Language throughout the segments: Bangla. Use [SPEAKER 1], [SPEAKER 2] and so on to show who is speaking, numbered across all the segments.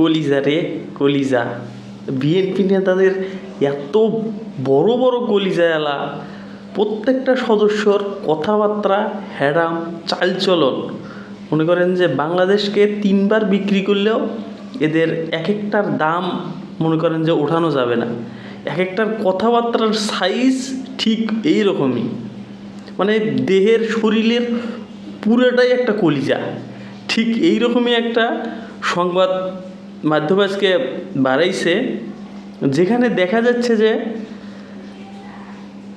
[SPEAKER 1] কলিজা রে, কলিজা। বিএনপি নেতাদের এত বড় বড় কলিজা এলা। প্রত্যেকটা সদস্যর কথাবার্তা হ্যাডাম চালচলন। মনে করেন যে বাংলাদেশকে তিনবার বিক্রি করলেও এদের এক একটার দাম মনে করেন যে ওঠানো যাবে না। এক একটার কথাবার্তার সাইজ ঠিক এই রকমই মানে দেহের শরীরের পুরোটাই একটা কলিজা। ঠিক এই রকমই একটা সংবাদ মাধ্যম আজকে বাড়াইছে, যেখানে দেখা যাচ্ছে যে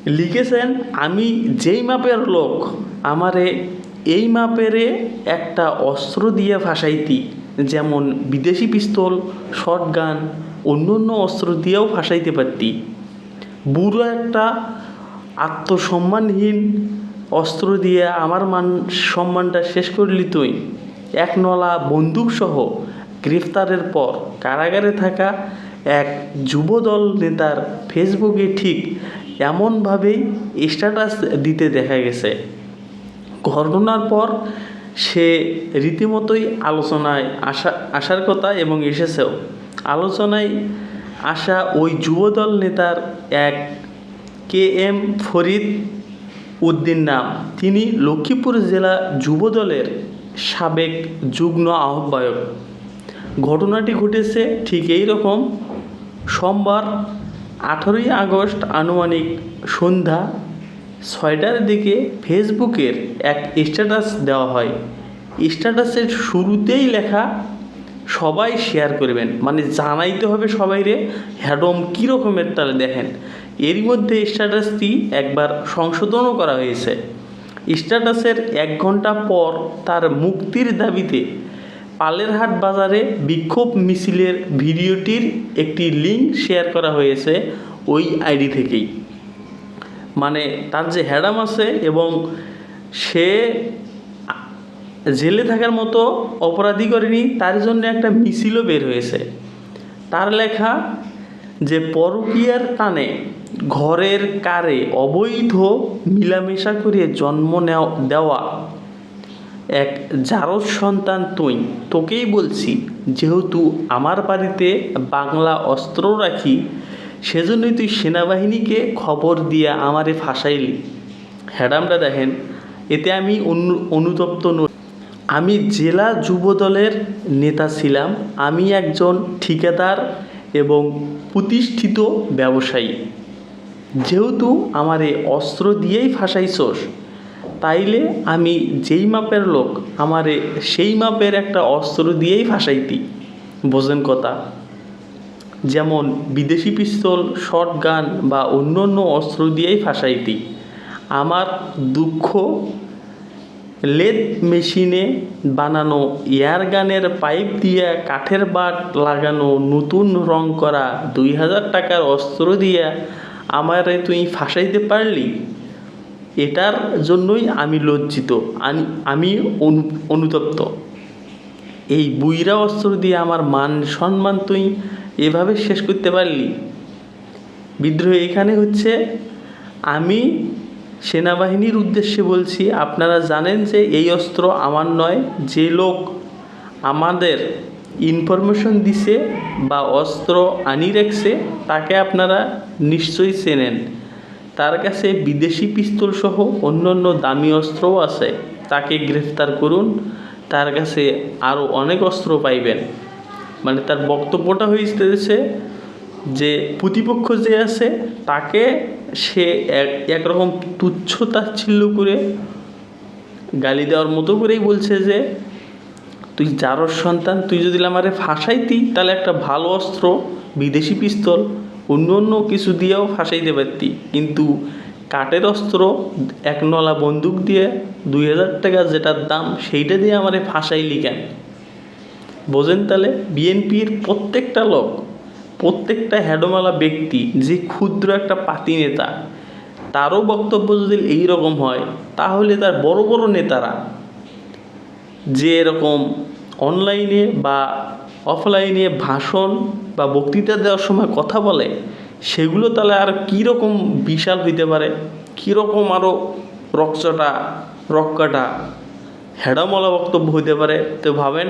[SPEAKER 1] লিখেছেন, আমি যেই মাপের লোক, আমারে এই মাপেরে একটা অস্ত্র দিয়ে ফাঁসাইতি। যেমন বিদেশি পিস্তল শর্ট গান অন্য অন্য অস্ত্র দিয়েও ফাঁসাইতে পারতি। বুড়ো একটা আত্মসম্মানহীন অস্ত্র দিয়ে আমার মান সম্মানটা শেষ করলি তুই। এক নলা বন্দুকসহ গ্রেফতারের পর কারাগারে থাকা এক যুবদল নেতার ফেসবুকে ঠিক এমনভাবেই স্ট্যাটাস দিতে দেখা গেছে। ঘটনার পর সে রীতিমতোই আলোচনায় আসা, আসার কথা এবং এসেছেও। আলোচনায় আসা ওই যুবদল নেতার এক কে এম ফরিদ উদ্দিন নাম। তিনি লক্ষ্মীপুর জেলা যুবদলের সাবেক যুগ্ম আহ্বায়ক। ঘটনাটি ঘটেছে ঠিক এই রকম। সোমবার আঠেরোই আগস্ট আনুমানিক সন্ধ্যা ছয়টার দিকে ফেসবুকের এক স্ট্যাটাস দেওয়া হয়। স্ট্যাটাসের শুরুতেই লেখা, সবাই শেয়ার করবেন। মানে জানাইতে হবে সবাইরে, হ্যাডম কী রকমের তাহলে দেখেন। এরই মধ্যে স্ট্যাটাসটি একবার সংশোধনও করা হয়েছে। স্ট্যাটাসের এক ঘণ্টা পর তার মুক্তির দাবিতে পালেরহাট বাজারে বিক্ষোভ মিছিলের ভিডিওটির একটি লিঙ্ক শেয়ার করা হয়েছে ওই আইডি থেকেই। মানে তার যে হ্যাডাম আছে এবং সে জেলে থাকার মতো অপরাধী করেনি, তার জন্য একটা মিছিলও বের হয়েছে। তার লেখা যে পরকীয়ার টানে ঘরের কারে অবৈধ মিলামেশা করে জন্ম নেওয়া দেওয়া এক জারজ সন্তান তুই, তোকেই বলছি, যেহেতু আমার বাড়িতে বাংলা অস্ত্র রাখি, সেজন্যই তুই সেনাবাহিনীকে খবর দিয়ে আমারে ফাঁসাইলি। হ্যাডামটা দেখেন, এতে আমি অনু, অনুতপ্ত নই। আমি জেলা যুবদলের নেতা ছিলাম, আমি একজন ঠিকাদার এবং প্রতিষ্ঠিত ব্যবসায়ী। যেহেতু আমারে অস্ত্র দিয়েই ফাঁসাইছোস তাইলে আমি যেই মাপের লোক, আমারে সেই মাপের একটা অস্ত্র দিয়েই ফাঁসাইতি। বোঝেন কথা? যেমন বিদেশি পিস্তল শর্ট গান বা অন্য অন্য অস্ত্র দিয়েই ফাঁসাইতি। আমার দুঃখ, লেদ মেশিনে বানানো এয়ার গানের পাইপ দিয়ে কাঠের বাট লাগানো নতুন রং করা দুই হাজার টাকার অস্ত্র দিয়ে আমারে তুই ফাঁসাইতে পারলি? এটার জন্যই আমি লজ্জিত আমি আমি অনু, অনুতপ্ত। এই বুইরা অস্ত্র দিয়ে আমার মান সম্মান তুই এভাবে শেষ করতে পারলি? বিদ্রোহ, এখানে হচ্ছে আমি সেনাবাহিনীর উদ্দেশ্যে বলছি, আপনারা জানেন যে এই অস্ত্র আমার নয়, যে লোক আমাদের ইনফরমেশন দিছে বা অস্ত্র আনি রাখছে, তাকে আপনারা নিশ্চয়ই চেনেন। তার কাছে বিদেশি পিস্তল সহ অন্য অন্য দামি অস্ত্রও আছে। তাকে গ্রেফতার করুন। তার কাছে আরও অনেক অস্ত্র পাইবেন। মানে তার বক্তব্যটা হয়েছে যে, প্রতিপক্ষ যে আছে, তাকে সে এক, একরকম তুচ্ছ তাচ্ছিল্য করে গালি দেওয়ার মতো করেই বলছে যে, তুই যারর সন্তান, তুই যদি আমারে ফাঁসাইতি, তাহলে একটা ভালো অস্ত্র, বিদেশি পিস্তল অন্য অন্য কিছু দিয়েও ফাঁসাইতে পারতি কিন্তু কাঠের অস্ত্র, এক নলা বন্দুক দিয়ে দুই হাজার টাকা যেটার দাম, সেইটা দিয়ে আমারে ফাঁসাইলি কেন? বোঝেন তাহলে, বিএনপির প্রত্যেকটা লোক, প্রত্যেকটা হ্যাডোমালা ব্যক্তি, যে ক্ষুদ্র একটা পাতি নেতা, তারও বক্তব্য যদি এই রকম হয়, তাহলে তার বড় বড় নেতারা, যে এরকম অনলাইনে বা অফলাইনে ভাষণ বা বক্তৃতা দেওয়ার সময় কথা বলে, সেগুলো তাহলে আর কীরকম বিশাল হইতে পারে? কীরকম আরও রকচটা, রক্কাটা, হেডামলা বক্তব্য হইতে পারে? তো ভাবেন